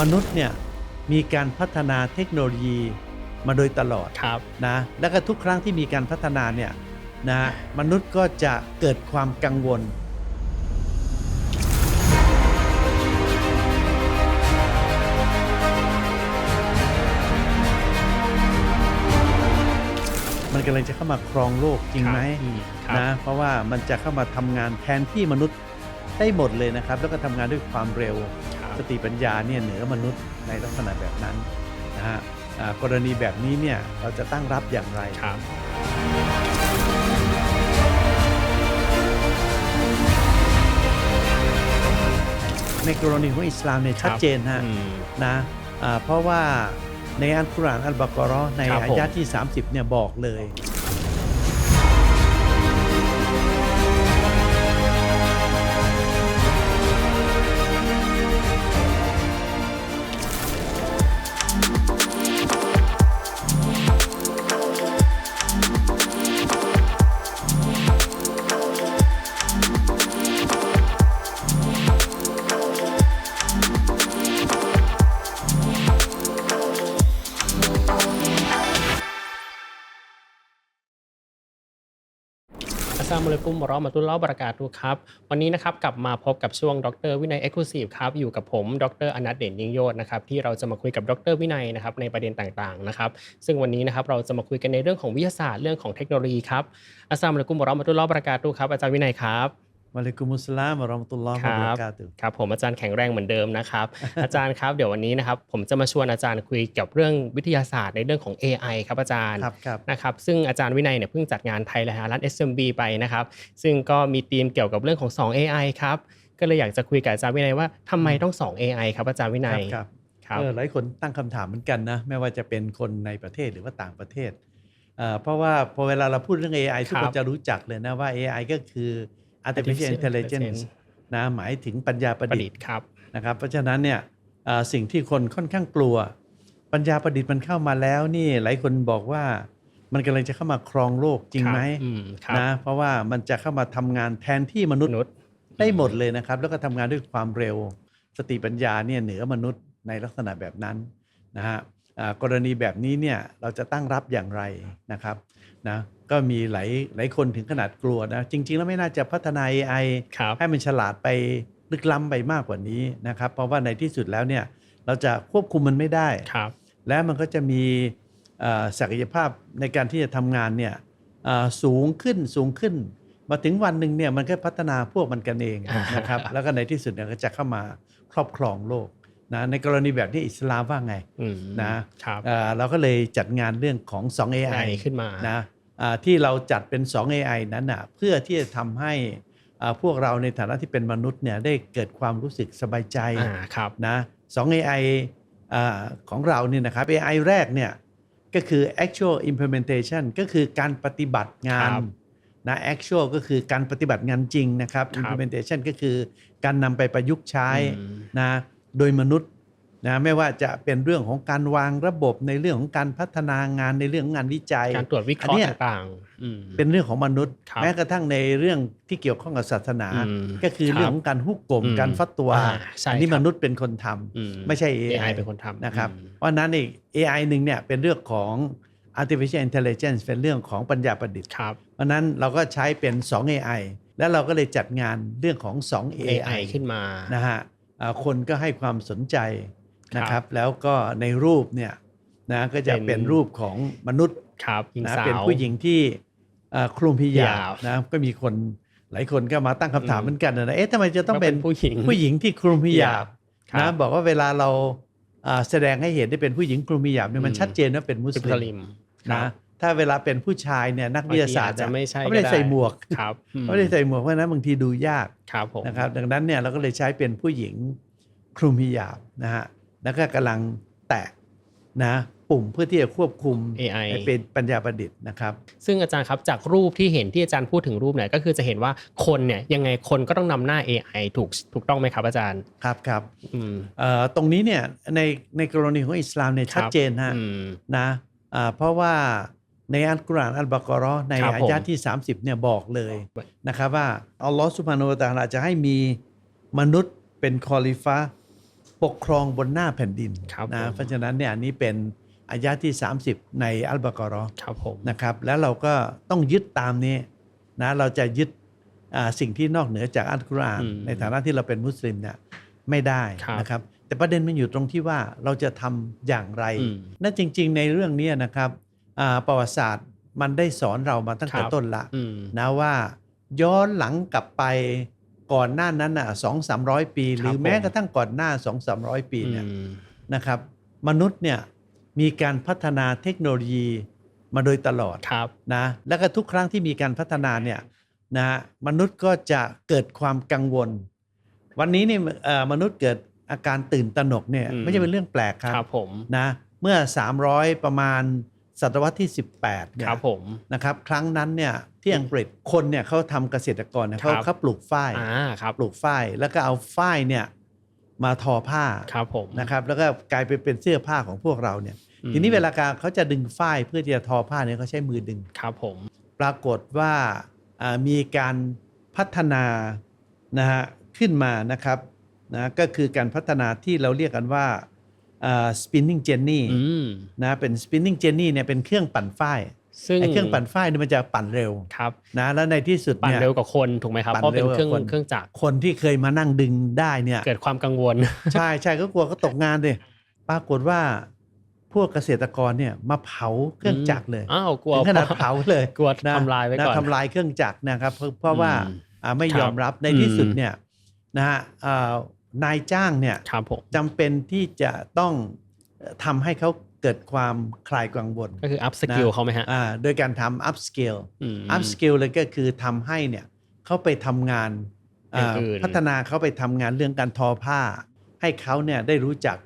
มนุษย์เนี่ยมีการพัฒนาเทคโนโลยีมาโดยตลอดครับนะแล้วก็ทุกครั้งที่มีการพัฒนาเนี่ยนะมนุษย์ก็จะเกิดความกังวล มันกำลังจะเข้ามาครองโลกจริงไหมอืมครับนะเพราะว่ามันจะเข้ามาทำงานแทนที่มนุษย์ได้หมดเลยนะครับ แล้วก็ทำงานด้วยความเร็วครับ สติปัญญาเนี่ยเหนือมนุษย์ในลักษณะแบบนั้นนะฮะอ่ากรณีแบบนี้เนี่ยเราจะตั้งรับอย่างไร ครับ ในกรณีของอิสลามเนี่ยชัดเจนฮะ อืม นะอ่าเพราะว่าในอัลกุรอานอัลบากรอในครับอาผมยะห์ที่ 30เนี่ยบอกเลย มุอะลัยกุมบราะห์มาตุลลอฮ์วะบราะกาตุฮ์ครับ วันนี้นะครับกลับมาพบกับช่วงดรวินัยเอ็กซ์คลูซีฟครับอยู่กับผมดรอนัทเด่นยิ่งโยศนะครับที่เราจะมาคุยกับดรวินัยนะครับในประเด็นต่างๆนะครับซึ่งวันนี้นะครับเราจะมาคุยกันในเรื่องของวิทยาศาสตร์เรื่องของเทคโนโลยีครับอัสสลามุอะลัยกุมบราะห์มาตุลลอฮ์วะบราะกาตุฮ์ครับอาจารย์วินัยครับ วะลัยกุมุสสลามวะเราะมะตุลลอฮ์ครัวะบบะเราะกาตุฮ์ครับ ผมอาจารย์แข็งแรงเหมือนเดิมนะครับ อาจารย์ครับเดี๋ยววันนี้นะครับผมจะมาชวนอาจารย์คุยเกี่ยวกับเรื่องวิทยาศาสตร์ในเรื่องของ AI ครับอาจารย์ครับครับนะครับซึ่งอาจารย์วินัยเนี่ยเพิ่งจัดงานไทยและฮารัฐ SMB ไปนะครับ ซึ่งก็มีธีมเกี่ยวกับเรื่องของ 2 AI ครับก็เลยอยากจะคุยกับอาจารย์วินัยว่าทำไมต้อง 2 AI ครับอาจารย์วินัยครับครับเออหลายคนตั้งคำถามเหมือนกันนะไม่ว่าจะเป็นคนในประเทศหรือว่าต่างประเทศเอ่อเพราะว่าพอเวลาเราพูดเรื่อง AI ทุกคครับนจะรู้จักเลยนะว่า AI ก็คือ artificial intelligence นะหมายถึงปัญญาประประดิดิษษฐ์ฐ์ครับนะครับ เพราะฉะนั้นเนี่ยเอ่อสิ่งที่คนค่อนข้างกลัว ปัญญาประดิษฐ์มันเข้ามาแล้วนี่หลายคนบอกว่ามันกำลังจะเข้ามาครองโลกจริงไหมครับอืมครับนะเพราะว่ามันจะเข้ามาทำงานแทนที่มนุษมย์นุษย์ได้หมดเลยนะครับ แล้วก็ทำงานด้วยความเร็ว สติปัญญาเนี่ยเหนือมนุษย์ในลักษณะแบบนั้นนะฮะอ่า กรณีแบบนี้เนี่ยเราจะตั้งรับอย่างไรนะครับนะก็มีหลายหลายคนถึงขนาดกลัวนะจริง ๆ แล้วไม่น่าจะพัฒนา AI ครับให้มันฉลาดไปลึกล้ำไปมากกว่านี้นะครับ เพราะว่าในที่สุดแล้วเนี่ยเราจะควบคุมมันไม่ได้ครับและมันก็จะมีเอ่อศักยภาพในการที่จะทำงานเนี่ยเอ่อสูงขึ้นสูงขึ้น มาถึงวันหนึ่งเนี่ยมันก็พัฒนาพวกมันกันเองอ่านนะครับ แล้วก็ในที่สุดเนี่ยก็จะเข้ามาครอบครองโลก นะในกรณีแบบนี้อิสลามว่าไงอืมนะครับเอ่อเราก็เลยจัดงานเรื่องของ 2 AI AI ขึ้นมานะอ่าที่เราจัดเป็น 2 AI นั้นนะเพื่อที่จะทำให้อ่าพวกเราในฐานะที่เป็นมนุษย์เนี่ยได้เกิดความรู้สึกสบายใจอ่าครับนะสอง AI อ่าของเราเนี่ยนะครับ AI แรกเนี่ยก็คือ actual implementation ก็คือการปฏิบัติงานครับนะ actual ก็คือการปฏิบัติงานจริงนะครับครับ implementation ก็คือการนำไปประยุกต์ใช้อืมนะ โดยมนุษย์นะไม่ว่าจะเป็นเรื่องของการวางระบบในเรื่องของการพัฒนางานในเรื่องของงานวิจัย การตรวจวิเคอันราะเนี้ห์ยต่างๆอืมเป็นเรื่องของมนุษย์ครับแม้กระทั่งในเรื่องที่เกี่ยวข้องกับศาสนาอืมก็คือครับเรื่องของการฮุกกลมอืมการฟัดตัวอ่าใช่อันนี้ครับมนุษย์เป็นคนทำอืไม่ใช่ AI, AI เป็นคนทำนะครับอืมเพราะฉะนั้นอีก AI หนึ่งเนี่ยเป็นเรื่องของ artificial intelligence เป็นเรื่องของปัญญาประดิษฐ์ครับเพราะฉะนั้นเราก็ใช้เป็น 2 AI แล้วเราก็เลยจัดงานเรื่องของ 2 AI, AI ขึ้นมานะฮะอ่า คนก็ให้ความสนใจนะคครัรับบแล้วก็ในรูปเนี่ยนะก็จะเป็นเป็นรูปของมนุษย์ครับหญิงนะสาวเป็นผู้หญิงที่อ่าคลุมพิยาพิยาบนะก็มีคนหลายคนก็มาตั้งคำถามอืมเหมือนกันนะเอ๊ะทำไมจะต้องเป็นผู้หญิงผู้หญิงที่คลุมพิยาบครับนะบอกว่าเวลาเราอ่าแสดงให้เห็นได้เป็นผู้หญิงคลุมพิยาบเนี่ยมันอืมชัดเจนว่าเป็นมุสเป็นลิมสลิมครันะบ ถ้าเวลาเป็นผู้ชายเนี่ยนักวิทยาศาสตร์บงทีอจจะไม่ใช่เขาไม่ได้ก็ใส่หมวกครับอืเขาไม่ได้ใส่หมวกเพราะฉะนั้นบางทีดูยากครับผมนะครับดังนั้นเนี่ยเราก็เลยใช้เป็นผู้หญิงคลุมพิยาบนะฮะแล้วก็กำลังแตะนะปุ่มเพื่อที่จะควบคุม AI ให้เป็นปัญญาประดิษฐ์นะครับ ซึ่งอาจารย์ครับจากรูปที่เห็นที่อาจารย์พูดถึงรูปเนี่ยก็คือจะเห็นว่าคนเนี่ยยังไงคนก็ต้องนำหน้า AI ถูกถูกต้องไหมครับอาจารย์ครับครับอืมเอ่อตรงนี้เนี่ยในในกรณีของอิสลามเนี่ยครัชับดเจนฮะอืมนะอ่าเพราะว่า ในอัลกุรอานอัลบากรอในครับอาผมยะห์ที่ 30เนี่ยบอกเลยนะครับว่าอัลลอฮฺสุบฮานาอูวะตะอาลาจะให้มีมนุษย์เป็นคอลิฟะปกครองบนหน้าแผ่นดินครับนะผมเพราะฉะนั้นเนี่ยอันนี้เป็นอายะที่ 30 ในอัลบากรอครับผมนะครับ แล้วเราก็ต้องยึดตามนี้นะเราจะยึดอ่าสิ่งที่นอกเหนือจากอัลกุรอานอืมในฐานะที่เราเป็นมุสลิมเนี่ยไม่ได้ครับนะครับแต่ประเด็นมันอยู่ตรงที่ว่าเราจะทำอย่างไรอืมนั่นจริง ๆ ในเรื่องนี้นะครับอ่า ประวัติศาสตร์มันได้สอนเรามาตั้งแต่ครับต้นละอืมนะว่าย้อนหลังกลับไปก่อนหน้านั้นอะสองสามร้อยปี หรือผมแม้กระทั่งก่อนหน้าสองสามร้อยปีเนี่ยอืมนะครับ มนุษย์เนี่ยมีการพัฒนาเทคโนโลยีมาโดยตลอดครับนะแล้วก็ทุกครั้งที่มีการพัฒนาเนี่ยนะมนุษย์ก็จะเกิดความกังวล วันนี้เนี่ยเอ่อมนุษย์เกิดอาการตื่นตระหนกเนี่ยอืมไม่ใช่เป็นเรื่องแปลกครับครับผมนะเมื่อ 300 ประมาณ ศตวรรษที่ 18เนี่ยครับผมนะครับ ครั้งนั้นเนี่ยที่อังกฤษคนเนี่ยเขาทำเกษตรกรเนี่ยเขาครับเขาปลูกฝ้ายอ่าครับปลูกฝ้ายแล้วก็เอาฝ้ายเนี่ยมาทอผ้าครับผมนะครับ แล้วก็กลายไปเป็นเสื้อผ้าของพวกเราเนี่ยอืมทีนี้เวลาการเขาจะดึงฝ้ายเพื่อที่จะทอผ้าเนี่ยเขาใช้มือดึงครับผมปรากฏว่าอ่ามีการพัฒนานะฮะขึ้นมานะครับนะก็คือการพัฒนาที่เราเรียกกันว่าอ่า spinning jenny อืมนะเป็น spinning jenny เนี่ยเป็นเครื่องปั่นฝ้ายซึ่งไอ้เครื่องปั่นฝ้ายเนี่ยมันจะปั่นเร็วครับนะแล้วในที่สุดปั่นเนี่ยเร็วกว่าคนถูกไหมครับปั่นเพราะเป็นเครื่องเร็วกว่าคนเครื่องจักรคนที่เคยมานั่งดึงได้เนี่ยเกิดความกังวล ใช่ใช่ก็กลัวก็ตกงานเลยปรากฏว่าพวกเกษตรกรเนี่ยมาเผาเครื่องจักรเลยอ้าวกลัวถึงขนาดเผาเลยกลัวนะทำลายไว้ก่อนนะทำลายเครื่องจักรนะครับ เพราะเพราะว่าอืมอ่าไม่ครับยอมรับในอืมที่สุดเนี่ยนะฮะอ่า นายจ้างเนี่ยครับผมจำเป็นที่จะต้องทำให้เขาเกิดความคลายกังวลก็คืออัพสกิลนะเขาไหมฮะอ่าโดยการทำ up scale อืม up scale เลยก็คือทำให้เนี่ยเขาไปทำงานอ่าอย่างอื่นพัฒนาเขาไปทำงานเรื่องการทอผ้า ให้เขาเนี่ยได้รู้จัก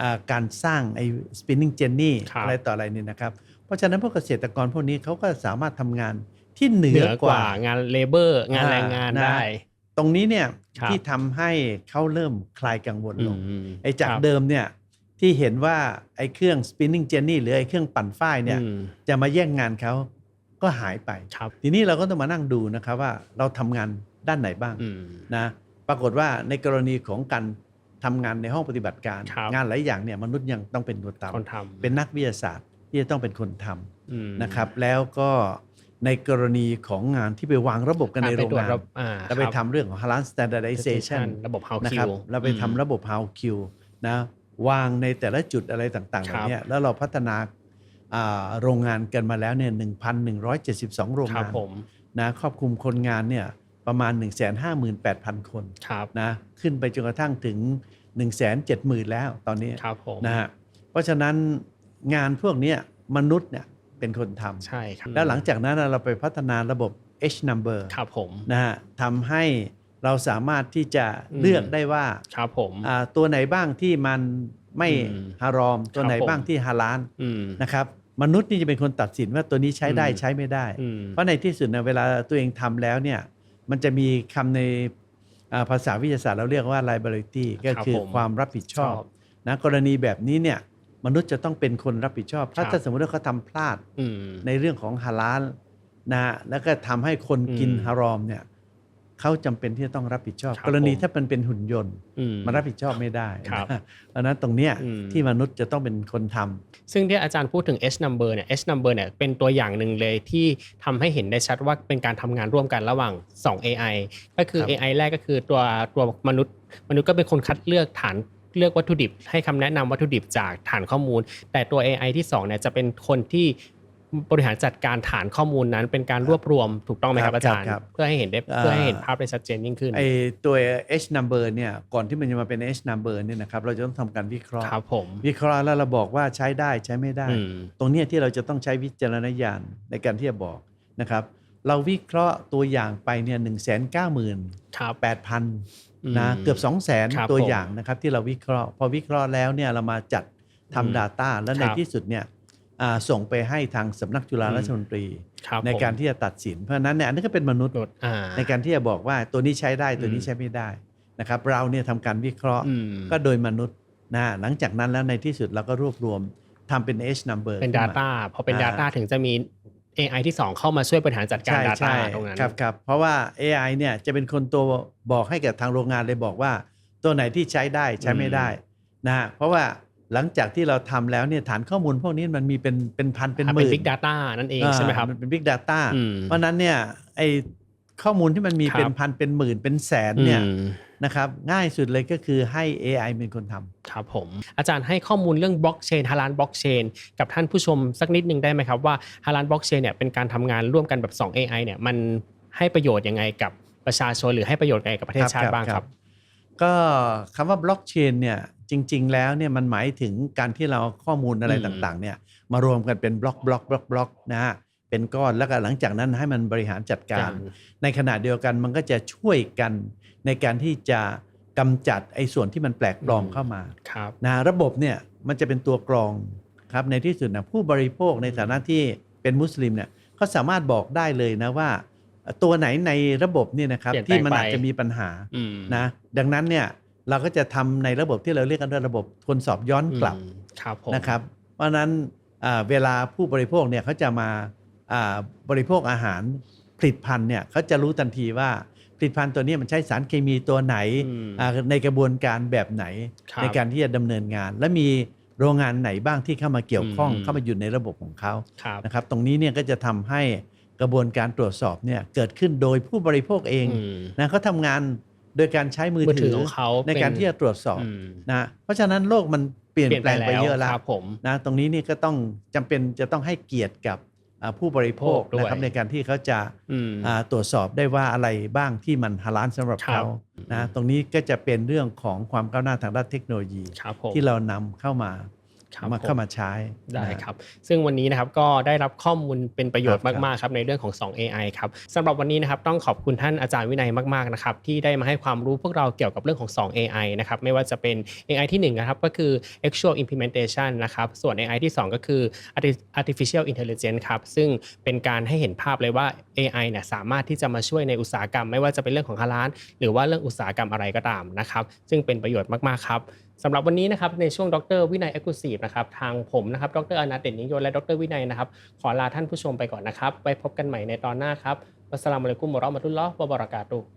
อ่าการสร้างไอ้ spinning jenny ครับอะไรต่ออะไรเนี่ยนะครับ เพราะฉะนั้นพวกเกษตรกรพวกนี้เขาก็สามารถทำงานที่เหนืเหนืออกกว่าว่างานเลเบอร์ งานอ่าแรงงานนะได้ ตรงนี้เนี่ยครับที่ทำให้เขาเริ่มคลายกังวลลงอืมไอ้จากครับเดิมเนี่ยที่เห็นว่าไอ้เครื่อง spinning jenny หรือไอ้เครื่องปั่นฝ้ายเนี่ยอืมจะมาแย่งงานเขาก็หายไปครับทีนี้เราก็ต้องมานั่งดูนะครับว่าเราทำงานด้านไหนบ้างอืมนะปรากฏว่าในกรณีของการทำงานในห้องปฏิบัติการครับงานหลายอย่างเนี่ยมนุษย์ยังต้องเป็นคนทคนทำำเป็นนักวิทยาศาสตร์ที่จะต้องเป็นคนทำอืมนะครับ แล้วก็ ในกรณีของงานที่ไปวางระบบกันในอ่าโรไปงตรวจงานระบบอ่าแล้วไปครับทำเรื่องของ halal standardization ระบบ how นะ Q ครับเราไปทำระบบ how q นะวางในแต่ละจุดอะไรต่างๆเหครัล่าบนี้แล้วเราพัฒนาอ่าโรงงานกันมาแล้วเนี่ย1,172 โรงครับงานผมนะครอบคลุมคนงานเนี่ยประมาณ 158,000 คนครับนะขึ้นไปจนกระทั่งถึง 170,000 แล้วตอนนี้ครับผมนะฮะเพราะฉะนั้นงานพวกเนี้ยมนุษย์เนี่ย เป็นคนทำใช่ครับแล้วหลังจากนั้นเราไปพัฒนาระบบ H number ครับผมนะฮะทำให้เราสามารถที่จะอืมเลือกได้ว่าครับผมอ่าตัวไหนบ้างที่มันไม่อืมฮารอม ตัวไหนครับผมบ้างที่ฮาลาลอืมนะครับมนุษย์นี่จะเป็นคนตัดสินว่าตัวนี้ใช้ได้อืมใช้ไม่ได้อืมเพราะในที่สุดนะเวลาตัวเองทำแล้วเนี่ยมันจะมีคำในอ่าภาษาวิทยาศาสตร์เราเรียกว่า liability ก็ครับคือผมความรับผิดชอบชอบนะกรณีแบบนี้เนี่ย มนุษย์จะต้องเป็นคนรับผิดชอบ ถ้าครับถ้าสมมติว่าเขาทำพลาดอืมในเรื่องของฮาลาลนะฮะแล้วก็ทำให้คนกินอืมฮารอมเนี่ยเขาจำเป็นที่จะต้องรับผิดชอบครับกรณีผมถ้ามันเป็นหุ่นยนต์อืมมันรับผิดชอบไม่ได้ครับนะเพราะฉะนั้นตรงเนี้ยอืมที่มนุษย์จะต้องเป็นคนทำซึ่งที่อาจารย์พูดถึง H number เนี่ย H number เนี่ยเป็นตัวอย่างหนึ่งเลยที่ทำให้เห็นได้ชัดว่าเป็นการทำงานร่วมกันระหว่าง 2 AI ก็คือครับ AI แรกก็คือตัวตัวมนุษย์ มนุษย์ก็เป็นคนคัดเลือกฐาน เลือกวัตถุดิบ ให้คำแนะนำวัตถุดิบจากฐานข้อมูล แต่ตัว AI ที่2เนี่ยจะเป็นคนที่บริหารจัดการฐานข้อมูลนั้น เป็นการรวบรวมถูกต้องไหมครับครับอาจารย์ครับเพื่อให้เห็นได้อ่าเพื่อให้เห็นภาพได้ชัดเจนยิ่งขึ้นไอตัว H number เนี่ยก่อนที่มันจะมาเป็น H number เนี่ยนะครับเราจะต้องทำการวิเคราะห์ครับผมวิเคราะห์แล้วเราบอกว่าใช้ได้ใช้ไม่ได้อืมตรงเนี้ยที่เราจะต้องใช้วิจารณญาณในการที่จะบอกนะครับ เราวิเคราะห์ตัวอย่างไปเนี่ยหนึ่งแสนเก้าหมื่นครับแปดพันอืมนะเกือบ2 0 0 0 0ครับ0ตัวผมอย่างนะครับที่เราวิเคราะห์ พอวิเคราะห์แล้วเนี่ยเรามาจัดอืมทำ Data แล้วในครับที่สุดเนี่ยอ่าส่งไปให้ทางสำนักจุฬาอืมราชมนตรีครับในผมการที่จะตัดสิน เพราะฉะนั้นเนี่ยอันนี้ก็เป็นมนุษย์โดดอ่าในการที่จะบอกว่าตัวนี้ใช้ได้ตัวนี้อืมใช้ไม่ได้นะครับ เราเนี่ยทำการวิเคราะห์อืมก็โดยมนุษย์นะหลังจากนั้นแล้วในที่สุดเราก็รวบรวมทำเป็น H number เป็นขึ้มา Data พอเป็นอ่า Data ถึงจะมี AI ที่ 2 เข้ามาช่วยบริหารจัดการใช่ Data ใช่ตรงนั้นครับครับเพราะว่า AI เนี่ยจะเป็นคนตัวบอกให้กับทางโรงงานเลยบอกว่า ตัวไหนที่ใช้ได้ใช้ไม่ได้นะฮะเพราะว่าหลังจากที่เราทำแล้วเนี่ยฐานข้อมูลพวกนี้มันมีเป็นเป็นพันเป็นอ่าหเป็นมื่น Big Data นั่นเองใช่ไหมครับอ่ามันเป็น Big Data อืมเพราะฉะนั้นเนี่ยไอข้อมูลที่มันมีครับเป็นพันเป็นหมื่นเป็นแสนเนี่ยอืม นะครับง่ายสุดเลยก็คือให้ AI เป็นคนทำครับผม อาจารย์ให้ข้อมูลเรื่องบล็อกเชนฮาลานบล็อกเชนกับท่านผู้ชมสักนิดนึงได้ไหมครับว่าฮาลานบล็อกเชนเนี่ยเป็นการทำงานร่วมกันแบบ 2 AI เนี่ยมันให้ประโยชน์ยังไงกับประชาชนหรือให้ประโยชน์ยังไงกับประเทศชาติบ้างครับ ก็คำว่าบล็อกเชนเนี่ยจริง ๆ แล้วเนี่ยมันหมายถึงการที่เราเอาข้อมูลอะไรอืมต่างๆเนี่ยมารวมกันเป็นบล็อกบล็อกบล็อกบล็อกนะฮะ เป็นก้อนแล้วก็หลังจากนั้นให้มันบริหารจัดการ ในขณะเดียวกันมันก็จะช่วยกันในการที่จะกำจัดไอ้ส่วนที่มันแปลกปลอมอืมเข้ามาครับนะระบบเนี่ยมันจะเป็นตัวกรองครับในที่สุดนะผู้บริโภคในฐานะที่เป็นมุสลิมเนี่ยเขาสามารถบอกได้เลยนะว่า ตัวไหนในระบบเนี่ยนะครับเปลี่ยนแปลงที่มันอาจไปจะมีปัญหาอืมนะดังนั้นเนี่ยเราก็จะทำในระบบที่เราเรียกกันว่าระบบทวนสอบย้อนกลับอืมครับผมนะครับ เพราะฉะนั้นอ่าเวลาผู้บริโภคเนี่ยเขาจะมาอ่า บริโภคอาหารผลิตภัณฑ์เนี่ยเขาจะรู้ทันทีว่าผลิตภัณฑ์ตัวนี้มันใช้สารเคมีตัวไหนอืมอ่าในกระบวนการแบบไหนครับในการที่จะดำเนินงาน และมีโรงงานไหนบ้างที่เข้ามาเกี่ยวข้องอืมเข้ามาอยู่ในระบบของเขาครับนะครับ ตรงนี้เนี่ยก็จะทำให้กระบวนการตรวจสอบเนี่ยเกิดขึ้นโดยผู้บริโภคเองอืมนะเขาทำงานโดยการใช้มือมือถืถืออของเขาในการเป็นที่จะตรวจสอบอืมนะเพราะฉะนั้นโลกมันเปลี่ยนแปลงไปเยอะแล้วครับผมนะตรงนี้นี่ก็ต้องจำเป็นจะต้องให้เกียรติกับอ่า ผู้บริโภคด้วยนะครับในการที่เขาจะอืมอ่าตรวจสอบได้ว่าอะไรบ้างที่มันฮาลาลสำหรับครับเขานะตรงนี้ก็จะเป็นเรื่องของความก้าวหน้าทางด้านเทคโนโลยีครับผมที่เรานำเข้ามาครับ มาผมเข้ามาใช้ได้นะครับ ซึ่งวันนี้นะครับก็ได้รับข้อมูลเป็นประโยชน์ครับมากๆครับในเรื่องของ 2 AI ครับสำหรับวันนี้นะครับต้องขอบคุณท่านอาจารย์วินัยมากๆนะครับที่ได้มาให้ความรู้พวกเราเกี่ยวกับเรื่องของ 2 AI นะครับไม่ว่าจะเป็น AI ที่1นะครับก็คือ actual implementation นะครับส่วน AI ที่ 2 ก็คือ arti- artificial intelligence ครับซึ่งเป็นการให้เห็นภาพเลยว่า AI เนี่ยสามารถที่จะมาช่วยในอุตสาหกรรม ไม่ว่าจะเป็นเรื่องของฮาลาลหรือว่าเรื่องอุตสาหกรรมอะไรก็ตามนะครับซึ่งเป็นประโยชน์มากๆครับ สำหรับวันนี้นะครับในช่วงดรวินัยเอ็กซ์คลูซีฟนะครับทางผมนะครับดรอนัทเด่นยิ่งยนและดรวินัยนะครับขอลาท่านผู้ชมไปก่อนนะครับไว้พบกันใหม่ในตอนหน้าครับวัสสลามุอะลัยกุมวะเราะมะตุลลอฮ์วะบะเราะกาตุฮ์